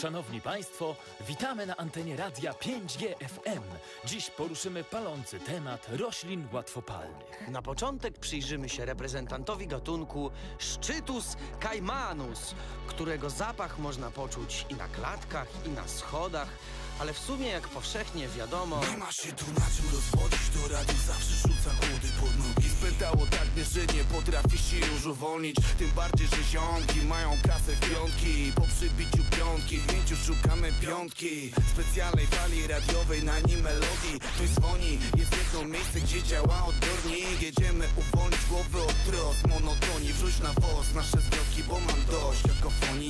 Szanowni Państwo, witamy na antenie radia 5G FM. Dziś poruszymy palący temat roślin łatwopalnych. Na początek przyjrzymy się reprezentantowi gatunku Szczytus caimanus, którego zapach można poczuć i na klatkach, i na schodach, ale w sumie, jak powszechnie wiadomo, Nie ma się tu na czym rozwodzić, to radio Mnie, że nie potrafi się już uwolnić. Tym bardziej, że ziomki mają kasę w piątki. Po przybiciu piątki, w szukamy piątki. Specjalnej fali radiowej na nim melodii. Ktoś dzwoni, jest jedno miejsce, gdzie działa odbiornik. Jedziemy uwolnić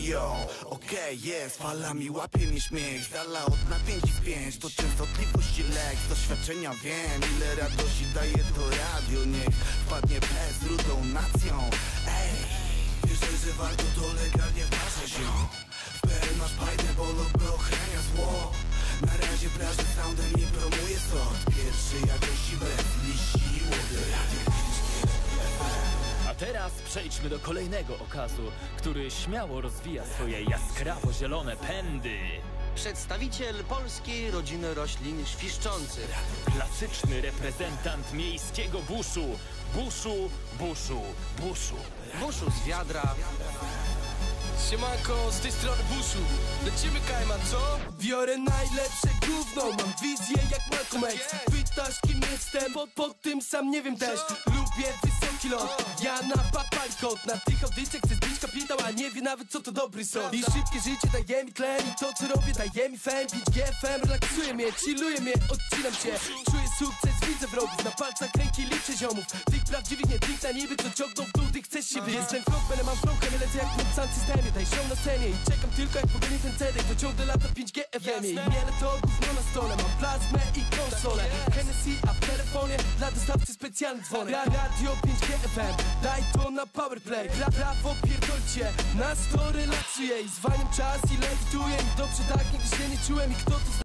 yo Okej, jest, falami łapie mnie śmiech. Z dala od napięć i spięć To częstotliwość i lek, z doświadczenia wiem Ile radości daje to radio. Niech wpadnie bez rudą nacją. Ej, wierzę, że warto to teraz przejdźmy do kolejnego okazu, który śmiało rozwija swoje jaskrawo-zielone pędy. przedstawiciel polskiej rodziny roślin świszczących. Klasyczny reprezentant miejskiego buszu. Buszu, buszu, buszu. Buszu z wiadra, Siemanko, z tej strony Buszu Lecimy Kajman, co? Biorę najlepsze gówno Mam wizję jak Malcolm X Pytasz kim jestem, pod, pod tym sam nie wiem też Lubię wysoki lot Ja na papali kot Na tych audycjach chcę zbić kapitał A nie wie nawet co to dobry sort I szybkie życie daje mi tlen I to co robię daje mi fame. 5G FM relaksuje mnie, chilluje mnie Odcinam się, czuję sukces Widzę wrogów, na palcach ręki liczę ziomów. Tych prawdziwych, nie tych na niby Co ciągną w dół, ty chcesz się być Jestem frontmanem, mam fronkę, nie lecę jak w sound systemie. Daj show na scenie i czekam tylko jak pogoni ten cedek Bo ciągle lata 5G FM miele to gówno na stole Mam plazmę i specjalny dzwonek. Ra Radio 5G FM, daj to na powerplay. Pra prawo pierdolcie, nas to relaksuje I zwalniam czas i lewituję I dobrze tak, nigdy się nie czułem I kto to